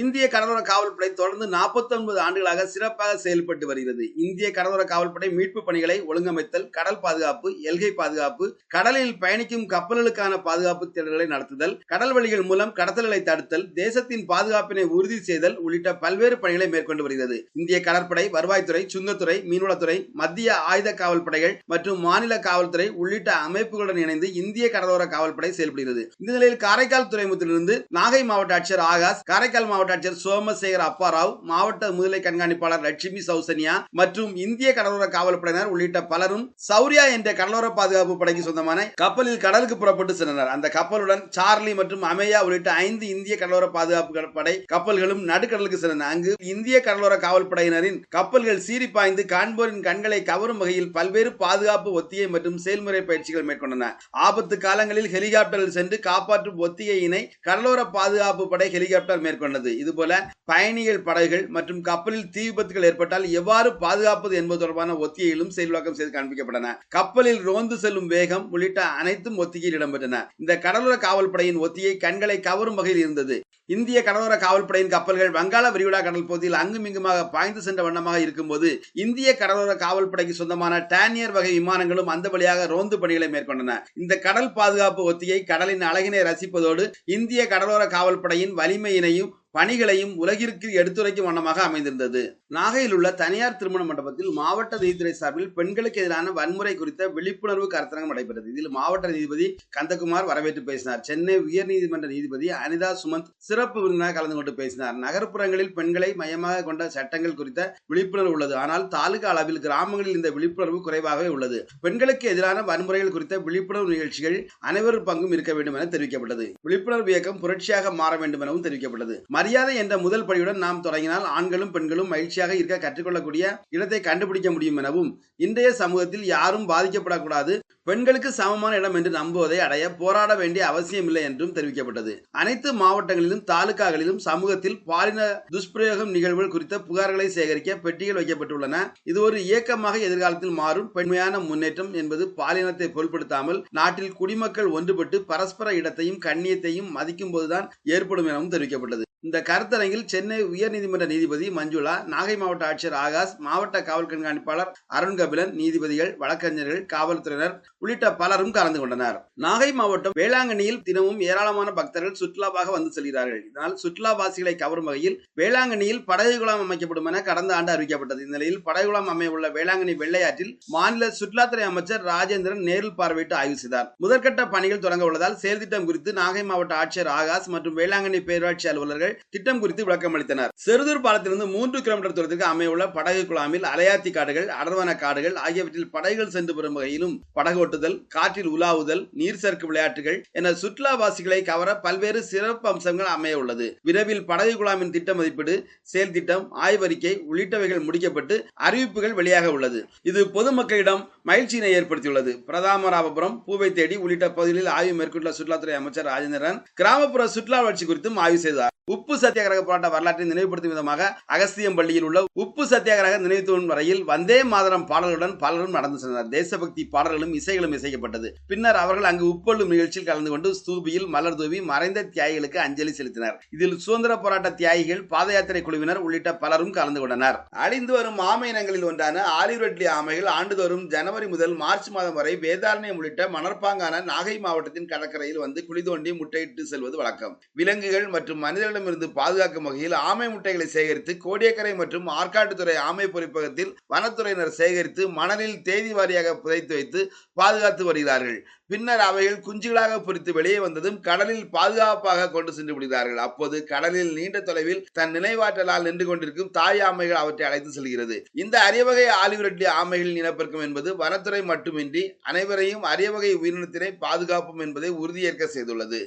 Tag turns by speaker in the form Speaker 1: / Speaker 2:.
Speaker 1: இந்திய கடலோர காவல்படை தொடர்ந்து 49 ஆண்டுகளாக சிறப்பாக செயல்பட்டு வருகிறது. இந்திய கடலோர காவல்படை மீட்பு பணிகளை ஒழுங்கமைத்தல் கடல் பாதுகாப்பு எல்கை பாதுகாப்பு கடலில் பயணிக்கும் கப்பல்களுக்கான பாதுகாப்பு தேடல்களை நடத்துதல் கடல் வழிகள் மூலம் கடத்தல்களை தடுத்தல் தேசத்தின் பாதுகாப்பினை உறுதி செய்தல் உள்ளிட்ட பல்வேறு பணிகளை மேற்கொண்டு வருகிறது. இந்திய கடற்படை வருவாய்த்துறை சுங்கத்துறை மீன்வளத்துறை மத்திய ஆயுத காவல் படைகள் மற்றும் மாநில காவல்துறை உள்ளிட்ட அமைப்புகளுடன் இணைந்து இந்திய கடலோர காவல்படை செயல்படுகிறது. இந்த நிலையில் காரைக்கால் துறைமுகத்திலிருந்து நாகை மாவட்ட ஆட்சியர் ஆகாஷ் காரைக்கால் மாவட்ட ஆட்சியர் சோமசேகர் அப்பாராவ் மாவட்ட முதுநிலை கண்காணிப்பாளர் லட்சுமி சௌசனியா மற்றும் இந்திய கடலோர காவல்படையினர் உள்ளிட்ட பலரும் சௌரியா என்ற கடலோர பாதுகாப்பு படைக்கு சொந்தமான கப்பலில் கடலுக்கு புறப்பட்டு சென்றனர். அந்த கப்பலுடன் சார்லி மற்றும் அமேயா உள்ளிட்ட ஐந்து இந்திய கடலோர பாதுகாப்பு படை கப்பல்களும் நடுக்கடலுக்கு சென்றன. அங்கு இந்திய கடலோர காவல்படையினரின் கப்பல்கள் சீறி பாய்ந்து காண்போரின் கண்களை கவரும் வகையில் பல்வேறு பாதுகாப்பு ஒத்திகை மற்றும் செயல்முறை பயிற்சிகள் மேற்கொண்டன. ஆபத்து காலங்களில் ஹெலிகாப்டரில் சென்று காப்பாற்றும் ஒத்திகையினை கடலோர பாதுகாப்பு படை ஹெலிகாப்டர் மேற்கொண்டது. இதுபோல பயணிகள் படகுகள் மற்றும் கப்பலில் தீ விபத்துகள் ஏற்பட்டால் எவ்வாறு பாதுகாப்பது என்பது தொடர்பான ஒத்திகையிலும் செயல்வாக்கம் செய்து காண்பிக்கப்பட்டன. கப்பலில் ரோந்து செல்லும் வேகம் உள்ளிட்ட அனைத்தும் ஒத்திகையில் இடம்பெற்றன. இந்த கடலோர காவல் படையின் ஒத்திகை கண்களை கவரும் வகையில் இருந்தது. இந்திய கடலோர காவல்படையின் கப்பல்கள் வங்காள விரிகுடா கடல் பகுதியில் அங்குமிங்குமாக பாய்ந்து சென்ற வண்ணமாக இருக்கும்போது இந்திய கடலோர காவல்படைக்கு சொந்தமான டேனியர் வகை விமானங்களும் அந்த வழியாக ரோந்து பணிகளை மேற்கொண்டன. இந்த கடல் பாதுகாப்பு ஒத்திகை கடலின் அழகினை ரசிப்பதோடு இந்திய கடலோர காவல்படையின் வலிமையினையும் பணிகளையும் உலகிற்கு எடுத்துரைக்கும் வண்ணமாக அமைந்திருந்தது. நாகையில் உள்ள தனியார் திருமண மண்டபத்தில் மாவட்ட நீதித்துறை சார்பில் பெண்களுக்கு எதிரான வன்முறை குறித்த விழிப்புணர்வு கருத்தரங்கம் நடைபெற்றது. இதில் மாவட்ட நீதிபதி கந்தகுமார் வரவேற்று பேசினார். சென்னை உயர்நீதிமன்ற நீதிபதி அனிதா சுமந்த் சிறப்பு விருந்தினர் கலந்து கொண்டு பேசினார். நகர்ப்புறங்களில் பெண்களை மையமாக கொண்ட சட்டங்கள் குறித்த விழிப்புணர்வு உள்ளது. ஆனால் தாலுகா அளவில் கிராமங்களில் இந்த விழிப்புணர்வு குறைவாகவே உள்ளது. பெண்களுக்கு எதிரான வன்முறைகள் குறித்த விழிப்புணர்வு நிகழ்ச்சிகள் அனைவரும் பங்கும் இருக்க வேண்டும் என தெரிவிக்கப்பட்டது. விழிப்புணர்வு இயக்கம் புரட்சியாக மாற வேண்டும் எனவும் தெரிவிக்கப்பட்டது. மரியாதை என்ற முதல் படியுடன் நாம் தொடங்கினால் ஆண்களும் பெண்களும் மகிழ்ச்சியாக இருக்க கற்றுக்கொள்ளக்கூடிய இடத்தை கண்டுபிடிக்க முடியும் எனவும் இன்றைய சமூகத்தில் யாரும் பாதிக்கப்படக்கூடாது. பெண்களுக்கு சமமான இடம் என்று நம்புவதை அடைய போராட வேண்டிய அவசியமில்லை என்றும் தெரிவிக்கப்பட்டது. அனைத்து மாவட்டங்களிலும் தாலுகாக்களிலும் சமூகத்தில் பாலின துஷ்பிரயோகம் நிகழ்வுகள் குறித்த புகார்களை சேகரிக்க பெட்டிகள் வைக்கப்பட்டுள்ளன. இது ஒரு இயக்கமாக எதிர்காலத்தில் மாறும். பெண்மையான முன்னேற்றம் என்பது பாலினத்தை பொருட்படுத்தாமல் நாட்டில் குடிமக்கள் ஒன்றுபட்டு பரஸ்பர இடத்தையும் கண்ணியத்தையும் மதிக்கும் போதுதான் ஏற்படும் எனவும் தெரிவிக்கப்பட்டது. இந்த கருத்தரங்கில் சென்னை உயர்நீதிமன்ற நீதிபதி மஞ்சுளா நாகை மாவட்ட ஆட்சியர் ஆகாஷ் மாவட்ட காவல் கண்காணிப்பாளர் அருண் கபிலன் நீதிபதிகள் வழக்கறிஞர்கள் காவல்துறையினர் உள்ளிட்ட பலரும் கலந்து கொண்டனர். நாகை மாவட்டம் வேளாங்கண்ணியில் தினமும் ஏராளமான பக்தர்கள் சுற்றுலாவாக வந்து செல்கிறார்கள். இதனால் சுற்றுலாவாசிகளை கவரும் வகையில் வேளாங்கண்ணியில் படகுகுளம் அமைக்கப்படும் என கடந்த ஆண்டு அறிவிக்கப்பட்டது. இந்நிலையில் படகு அமையவுள்ள அமைய உள்ள வேளாங்கண்ணி வெள்ளையாற்றில் மாநில சுற்றுலாத்துறை அமைச்சர் ராஜேந்திரன் நேரில் பார்வையிட்டு ஆய்வு செய்தார். முதற்கட்ட பணிகள் தொடங்க உள்ளதால் செயல்திட்டம் குறித்து நாகை மாவட்ட ஆட்சியர் ஆகாஷ் மற்றும் வேளாங்கண்ணி பேரூராட்சி அலுவலர்கள் திட்டம் குறித்து விளக்கம் அளித்தனர். செருதூர் பாலத்திலிருந்து மூன்று கிலோமீட்டர் தூரத்திற்கு அமையுள்ள படகு குழாமில் அலையாத்தி காடுகள் அடர்வன காடுகள் ஆகியவற்றில் படகுகள் சென்று பெறும் வகையிலும் படகு ஓட்டுதல் காற்றில் உலாவுதல் நீர் சறுக்கு விளையாட்டுகள் என சுற்றுலாவாசிகளை கவர பல்வேறு சிறப்பு அம்சங்கள் அமைய உள்ளது விரைவில் படகு குழாமின் திட்ட மதிப்பீடு செயல் திட்டம் ஆய்வறிக்கை உள்ளிட்டவைகள் முடிக்கப்பட்டு அறிவிப்புகள் வெளியாக உள்ளது. இது பொதுமக்களிடம் மகிழ்ச்சியினை ஏற்படுத்தியுள்ளது. பிரதாமராபபுரம் பூவை தேடி உள்ளிட்ட பகுதிகளில் ஆய்வு மேற்கொண்டுள்ள சுற்றுலாத்துறை அமைச்சர் ராஜேந்திரன் கிராமப்புற சுற்றுலா வளர்ச்சி குறித்தும் ஆய்வு செய்தார். உப்பு சத்தியாகிரக போராட்ட வரலாற்றை நினைவுபடுத்தும் விதமாக அகஸ்தியம் பள்ளியில் உள்ள உப்பு சத்தியாகிரக நினைவுத்தூண் வரையில் வந்தே மாதரம் பாடல்களுடன் பலரும் நடந்து சென்றனர். தேசபக்தி பாடல்களும் இசைகளும் இசைக்கப்பட்டது. பின்னர் அவர்கள் அங்கு உப்பள்ளும் நிகழ்ச்சியில் கலந்து கொண்டு ஸ்தூபியில் மலர் தூவி மறைந்த தியாகிகளுக்கு அஞ்சலி செலுத்தினர். இதில் சுதந்திர போராட்ட தியாகிகள் பாத யாத்திரை குழுவினர் உள்ளிட்ட பலரும் கலந்து கொண்டனர். அழிந்து வரும் ஆமை இனங்களில் ஒன்றான ஆலிவெட்லி ஆமைகள் ஆண்டுதோறும் ஜனவரி முதல் மார்ச் மாதம் வரை வேதாரண்யம் உள்ளிட்ட மணற்பாங்கான நாகை மாவட்டத்தின் கடற்கரையில் வந்து குழி தோண்டி முட்டையிட்டு செல்வது வழக்கம். விலங்குகள் மற்றும் மனிதர்கள் மனிதர்களிடமிருந்து பாதுகாக்கும் வகையில் ஆமை முட்டைகளை சேகரித்து கோடியக்கரை மற்றும் ஆற்காட்டுத்துறை ஆமை பொறிப்பகத்தில் வனத்துறையினர் சேகரித்து மணலில் தேதி வாரியாக புதைத்து வைத்து பாதுகாத்து வருகிறார்கள். பின்னர் அவைகள் குஞ்சுகளாக பொறித்து வெளியே வந்ததும் கடலில் பாதுகாப்பாக கொண்டு சென்று விடுகிறார்கள். அப்போது கடலில் நீண்ட தொலைவில் தன் நினைவாற்றலால் நின்று கொண்டிருக்கும் தாய் ஆமைகள் அவற்றை அழைத்து செல்கிறது. இந்த அரியவகை ஆலிவிரட்டி ஆமைகளின் இனப்பெருக்கம் என்பது வனத்துறை மட்டுமின்றி அனைவரையும் அரியவகை உயிரினத்தினை பாதுகாப்போம் என்பதை உறுதியேற்க செய்துள்ளது.